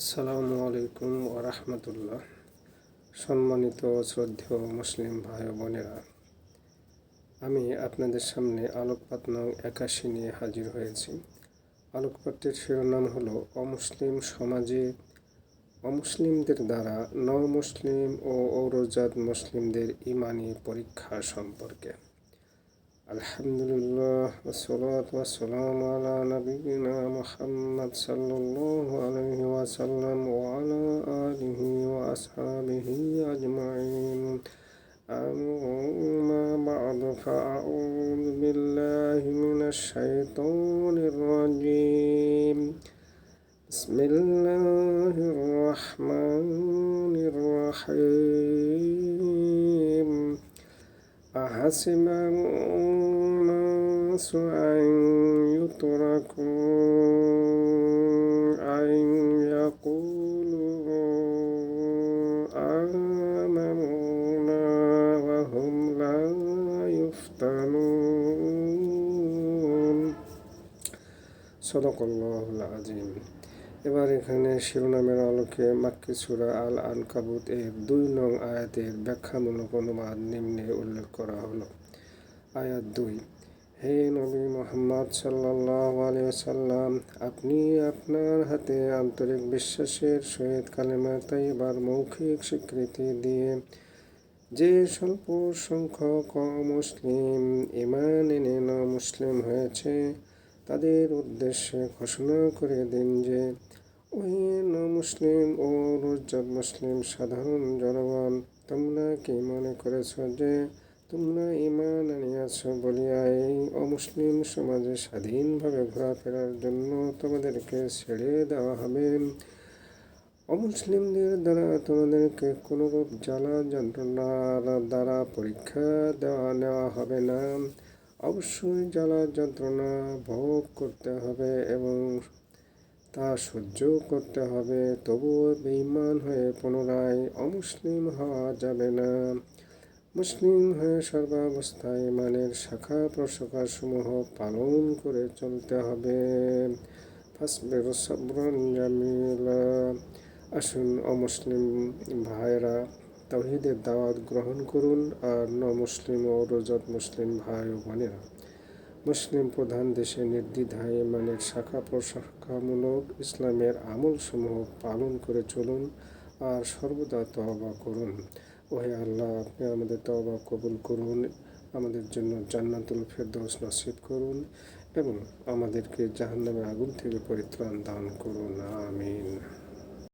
আসসালামু আলাইকুম ওরহমতুল্লাহ সম্মানিত শ্রদ্ধেয় মুসলিম ভাই বোনেরা, আমি আপনাদের সামনে আলোকপাত নং একাশি নিয়ে হাজির হয়েছি। আলোকপাতের শিরোনাম হলো, অমুসলিম সমাজে অমুসলিমদের দ্বারা ন মুসলিম ও ঔরজাত মুসলিমদের ইমানি পরীক্ষা সম্পর্কে। الحمد لله والصلاة والسلام على نبينا محمد صلى الله عليه وسلم وعلى آله وأصحابه أجمعين. أما بعد فأعوذ بالله من الشيطان الرجيم. بسم الله الرحمن الرحيم. أحسب الناس أن يتركوا أن يقولوا آمنا وهم لا يفتنون صدق الله العظيم এবার এখানে শিরোনামের আলোকে মাক্কি সুরা আল কাবুত এর দুই নং আয়াতের ব্যাখ্যামূলক অনুবাদ নিম্নে উল্লেখ করা হলো। আয়াত দুই, হে নবী মোহাম্মদ সাল্লাহ সাল্লাম আপনি আপনার হাতে আন্তরিক বিশ্বাসের সহিত কালেমা তাইবার মৌখিক স্বীকৃতি দিয়ে যে স্বল্প সংখ্যক মুসলিম ইমান এনে ন মুসলিম হয়েছে তাদের উদ্দেশ্যে ঘোষণা করে দিন যে, ওই মুসলিম ও রুজাব মুসলিম সাধারণ জনগণ, তোমরা কি মনে করেছ যে, তোমরা ইমান আনিয়াছ বলিয়া এই অমুসলিম সমাজে স্বাধীনভাবে ঘোরাফেরার জন্য তোমাদেরকে ছেড়ে দেওয়া হবে? অমুসলিমদের দ্বারা তোমাদেরকে কোনোরূপ জ্বালা যন্ত্রণার দ্বারা পরীক্ষা দেওয়া নেওয়া হবে না। অবশ্যই জ্বালা যন্ত্রণা ভোগ করতে হবে এবং তা সহ্য করতে হবে। তবুও বেইমান হয়ে পুনরায় অমুসলিম হওয়া যাবে না। মুসলিম হয়ে সর্বাবস্থায় মানের শাখা প্রশাখাসমূহ পালন করে চলতে হবে। আসুন অমুসলিম ভাইরা তহিদের দাওয়াত গ্রহণ করুন আর ন মুসলিম ও রোজাত মুসলিম ভাই ও বোনেরা। মুসলিম প্রধান দেশে নির্দ্বিধায় মানের শাখা প্রশাখামূলক ইসলামের আমলসমূহ পালন করে চলুন আর সর্বদা তহবা করুন। ওহে আল্লাহ, আপনি আমাদের তহবা কবুল করুন, আমাদের জন্য জান্নাতুল ফেরদৌস নসিব করুন এবং আমাদেরকে জাহান্নামের আগুন থেকে পরিত্রাণ দান করুন। আমিন।